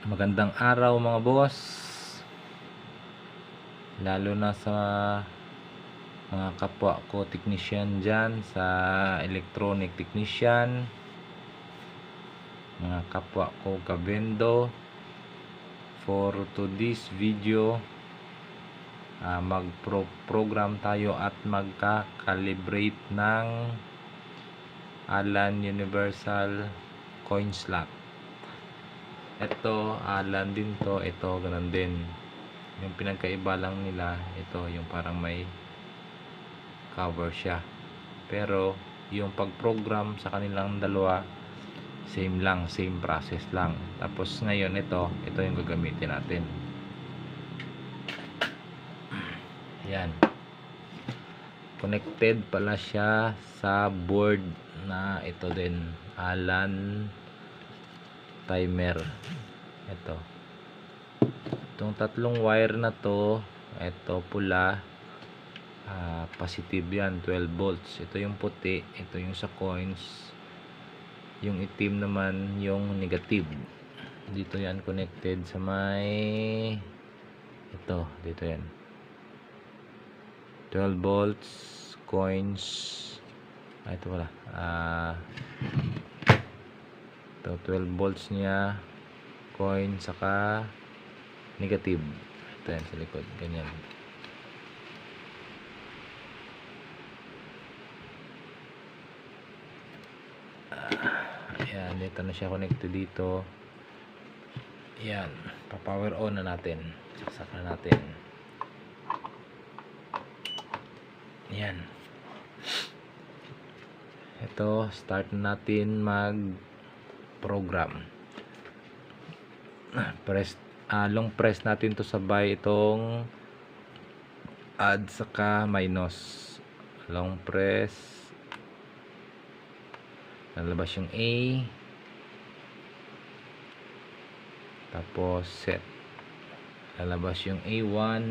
Magandang araw mga boss. Lalo na sa mga kapwa ko technician dyan sa electronic technician. Mga kapwa ko kabendo. For today's video, ah, mag-program tayo at magka-calibrate ng Alan Universal Coin Slot. Ito, Alan din to. Ito, ganun din. Yung pinagkaiba lang nila, ito, yung parang may cover siya. Pero, yung pag-program sa kanilang dalawa, same lang, same process lang. Tapos, ngayon, ito, ito yung gagamitin natin. Yan. Connected pala siya sa board na ito din. Alan timer. Ito. Itong tatlong wire na to ito pula. Ah, positive yan 12 volts. Ito yung puti ito yung sa coins. Yung itim naman yung negative. Dito yan connected sa may ito dito yan. 12 volts coins. Ah, ito wala ah ito 12 volts niya coin saka negative. Ito yan sa likod ganyan. Ayan dito na siya connected dito. Yan pa power on na natin. Saksak na natin. Yan ito start na natin mag program. Press ah, long press natin to sabay itong add saka minus. Long press. Lalabas yung A. Tapos set. Lalabas yung A1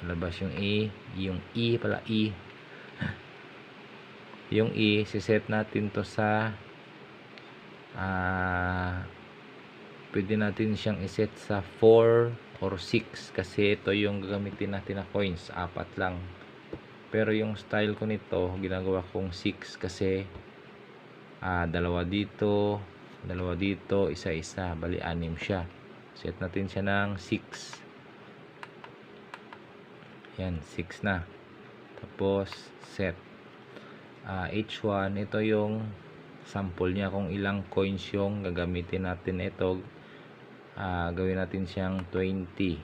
lalabas yung A. Yung E pala E. Yung E siset natin to sa ah pwede natin siyang iset sa 4 or 6 kasi ito yung gagamitin natin na coins apat lang. Pero yung style ko nito ginagawa kong 6 kasi ah, dalawa dito dalawa dito isa isa bali anim siya. Set natin siya ng 6 yan 6 na. Tapos set. Ah, H1 ito yung sample niya kung ilang coins yung gagamitin natin ito. Ah, gawin natin siyang 20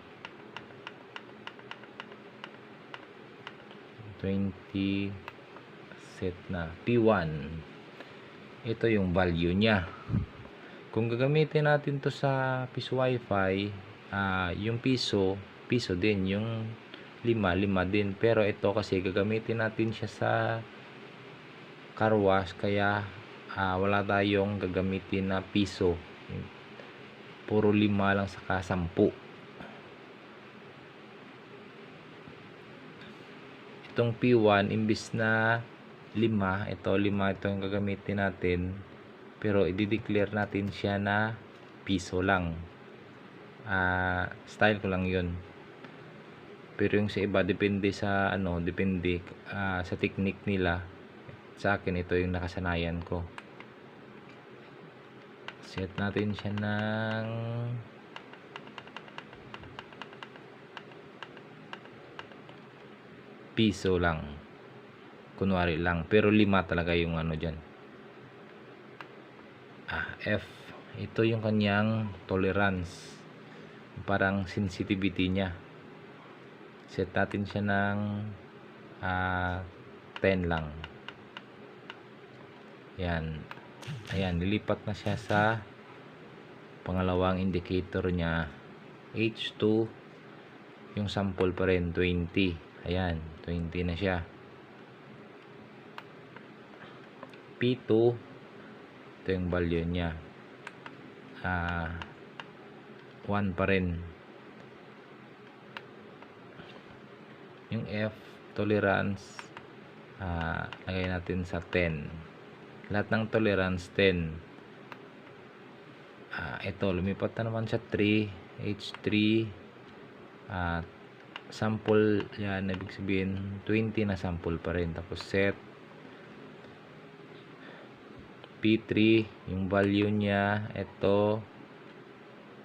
20 set na. P1 ito yung value niya. Kung gagamitin natin to sa piso wifi ah, yung piso piso din. Yung lima lima din. Pero ito kasi gagamitin natin siya sa car wash kaya ah, wala tayong gagamitin na piso. Puro lima lang saka sampu. Itong P1 imbis na lima ito lima ito yung gagamitin natin pero i-declare natin siya na piso lang. Ah, style ko lang yun. Pero yung sa iba depende sa ano depende ah, sa technique nila. Sa akin ito yung nakasanayan ko set natin siya ng piso lang. Kunwari lang. Pero lima talaga yung ano dyan. Ah, F. Ito yung kanyang tolerance. Parang sensitivity niya. Set natin siya ng ah, 10 lang. Yan ayan lilipat na siya sa pangalawang indicator niya H2 yung sample pa rin 20 ayan 20 na siya. P2 ito yung value niya. Ah 1 pa rin. Yung F tolerance. Ah lagay natin sa 10 lahat ng tolerance 10 Ah, ito, lumipat na naman sa 3, H3. At sample yan, ibig sabihin 20 na sample pa rin. Tapos set P3, yung value niya, ito,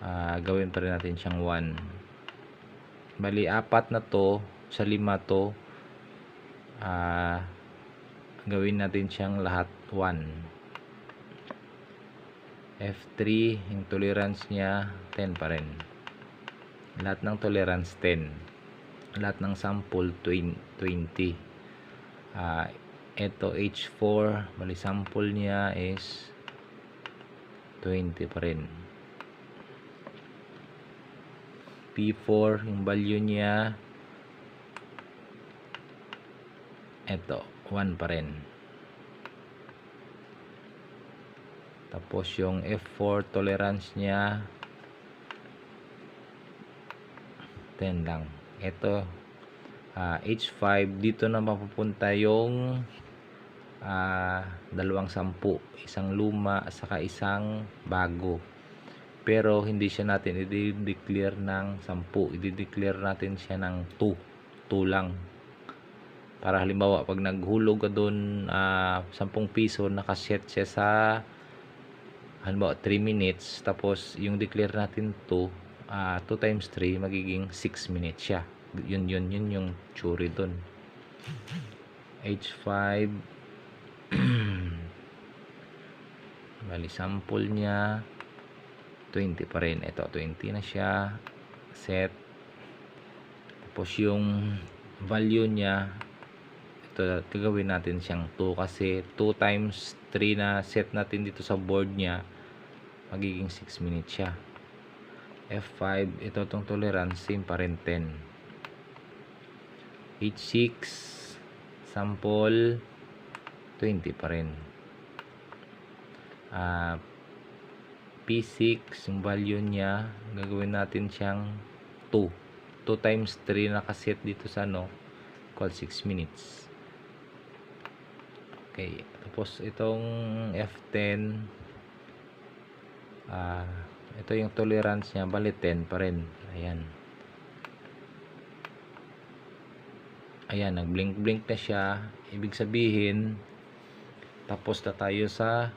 ah, gawin pa rin natin siyang 1. Bali, apat na to, sa lima to, ah, gawin natin siyang lahat 1. F3, yung tolerance niya, 10 pa rin. Lahat ng tolerance, 10. Lahat ng sample, 20. Ah, ito, H4, bali sample niya is 20 pa rin. P4, yung value niya, ito, 1 pa rin. Tapos yung F4 tolerance niya 10 lang. Ito ah, H5 dito na mapupunta yung ah, dalawang sampu, isang luma saka isang bago. Pero hindi siya natin i-declare ng sampu, i-declare natin siya ng 2, 2 lang. Para halimbawa pag naghulog ka doon ah, 10 piso, nakaset siya sa halimbawa 3 minutes tapos yung declare natin 2 ah 2 times 3 magiging 6 minutes siya. Yun yun yun yung tsuri dun. H5 bali sample niya. 20 pa rin. Ito 20 na siya. Set. Tapos yung value niya ito gagawin natin siyang 2 kasi 2 times 3 na set natin dito sa board niya magiging 6 minutes siya. F5 ito tong tolerance same pa rin 10 H6 sample 20 pa rin. Ah, P6 yung value niya gagawin natin siyang 2 2 times 3 nakaset dito sa ano equal 6 minutes Okay, tapos itong F10 ah ito yung tolerance niya, bali 10 pa rin. Ayan. Ayan, nag-blink-blink na siya. Ibig sabihin, tapos na tayo sa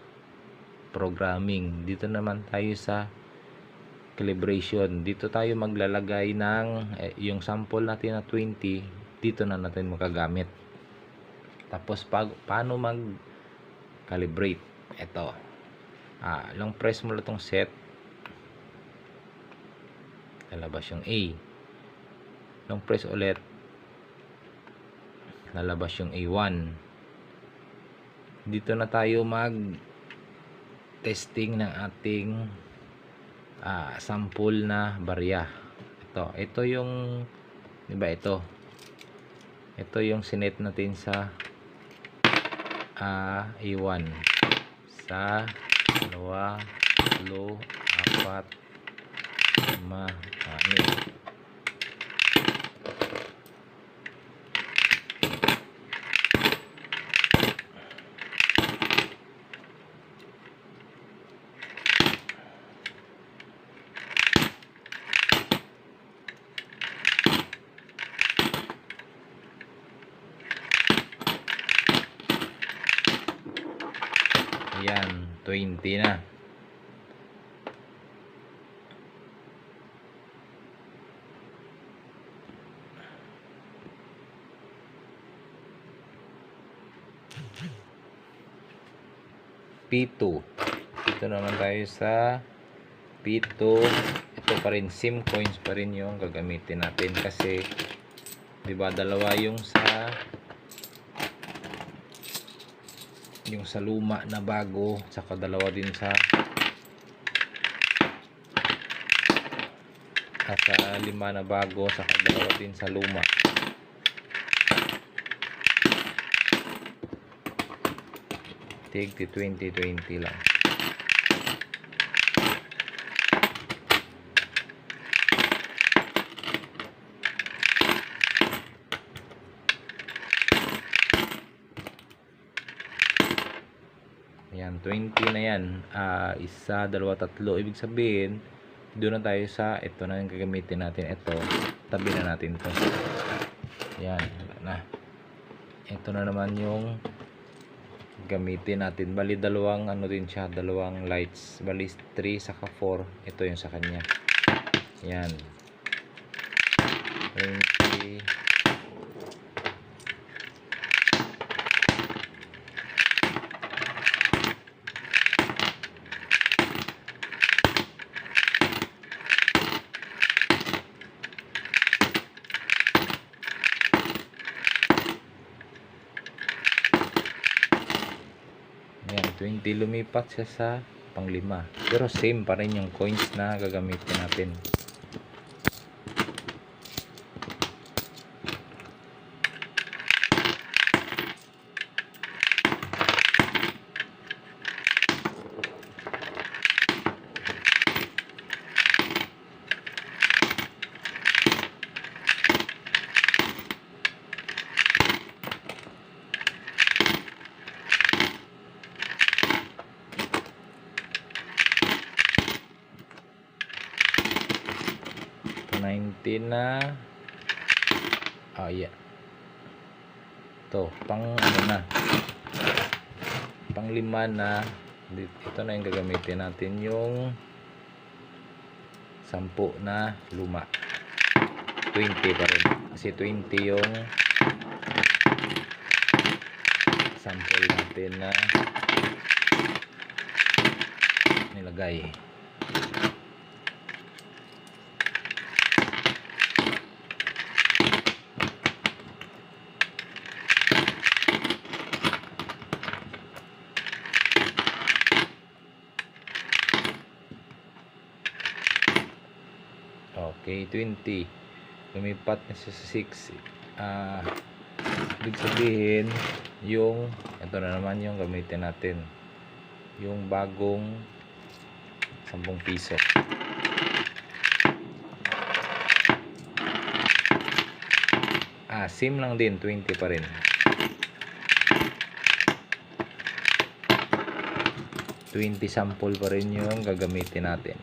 programming. Dito naman tayo sa calibration. Dito tayo maglalagay ng eh, yung sample natin na 20, dito na natin makagamit. Tapos pag, paano mag calibrate? Ito. Ah, long press mo lang tong set. Lalabas yung A. Long press ulit. Lalabas yung A1. Dito na tayo mag testing ng ating ah, sample na barya. Ito, ito yung 'di ba ito? Ito yung sinet natin sa ah, A1 sa dalawa, tatlo, apat, lima, anim. Ayan, 20 na. P2. Dito naman tayo sa P2. Ito pa rin, SIM coins pa rin yung gagamitin natin kasi 'di ba dalawa yung sa yung sa luma na bago saka dalawa din sa at sa lima na bago saka dalawa din sa luma. Tig 20-20 lang Ayan, 20 na yan. Ah, isa, dalawa, tatlo. Ibig sabihin, doon na tayo sa, ito na yung gagamitin natin. Ito, tabi na natin to. Yan, wala na. Ito na naman yung gamitin natin. Bali, dalawang ano din siya, dalawang lights. Bali, 3 saka 4. Ito yung sa kanya. Yan. 20. 20 lumipat siya sa panglima. Pero same pa rin yung coins na gagamitin natin. Ito, 19 na. Ah, yeah. Ito, pang ano na. Pang lima na. Ito na yung gagamitin natin yung sampu na luma. 20 pa rin. Kasi 20 yung sample natin na nilagay. Okay, 20. Lumipat na siya sa 6. Ah, ibig sabihin, yung, ito na naman yung gamitin natin. Yung bagong 10 piso. Ah, same lang din, 20 pa rin. Twenty sample pa rin yung gagamitin natin.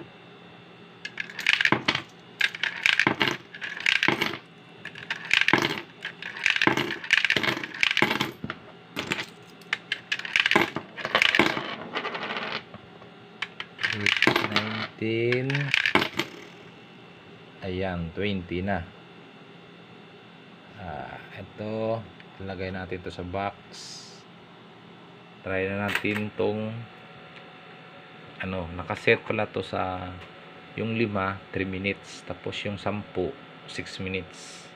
120 na. Ah, uh, ito ilagay natin ito sa box. Try na natin tong ano nakaset pala to sa yung 5 3 minutes. Tapos yung 10 6 minutes.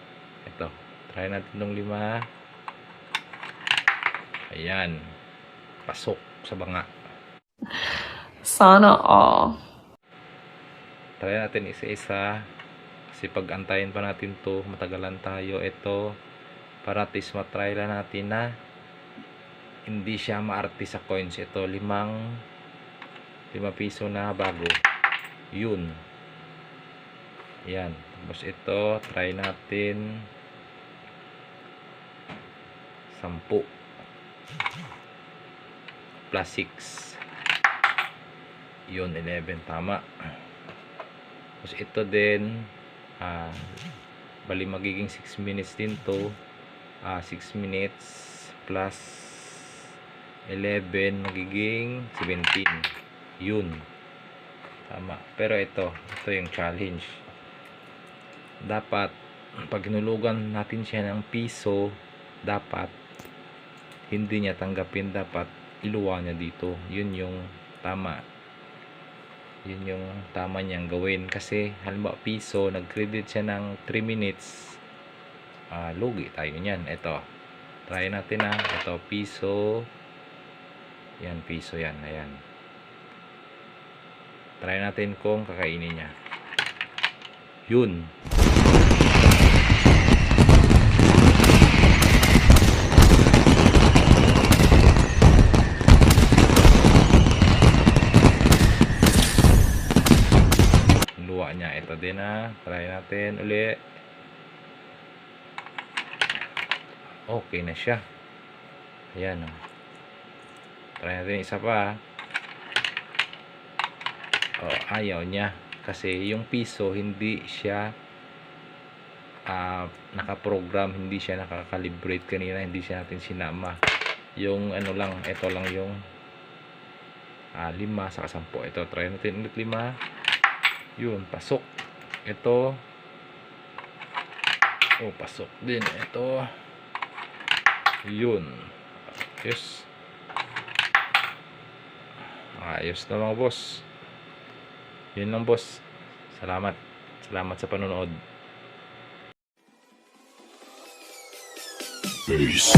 Ito try natin tong 5 ayan pasok sa banga. Sana all. Try natin isa-isa. Kasi pag antayin pa natin to, matagalan tayo. Ito, para at least matry lang natin na hindi siya maarte sa coins. Ito, limang, lima piso na bago. Yun. Yan. Tapos ito, try natin sampu. Plus 6. Yun, 11. Tama. Tapos ito din, ah, bali magiging 6 minutes din to. Ah, 6 minutes plus 11 magiging 17. Yun. Tama. Pero ito, ito yung challenge. Dapat, pag natin siya ng piso, dapat, hindi niya tanggapin. Dapat, iluwa niya dito. Yun yung tama. Yun yung tama niyang gawin. Kasi, halimbawa, piso, nag-credit siya ng 3 minutes, ah, lugi tayo niyan. Ito. Try natin na. Ito, piso. Yan, piso yan. Ayan. Try natin kung kakainin niya. Yun. Ah. Try natin uli. Okay na siya. Ayan oh. Try natin isa pa oh, ayaw niya kasi yung piso hindi siya ah, nakaprogram hindi siya nakakalibrate kanina hindi siya natin sinama yung ano lang ito lang yung ah, lima sa sampo ito try natin ulit lima yun pasok ito. Oh pasok din. Ito. Yun. Ayos. Ayos na mga boss. Yun lang boss. Salamat. Salamat sa panonood. Peace.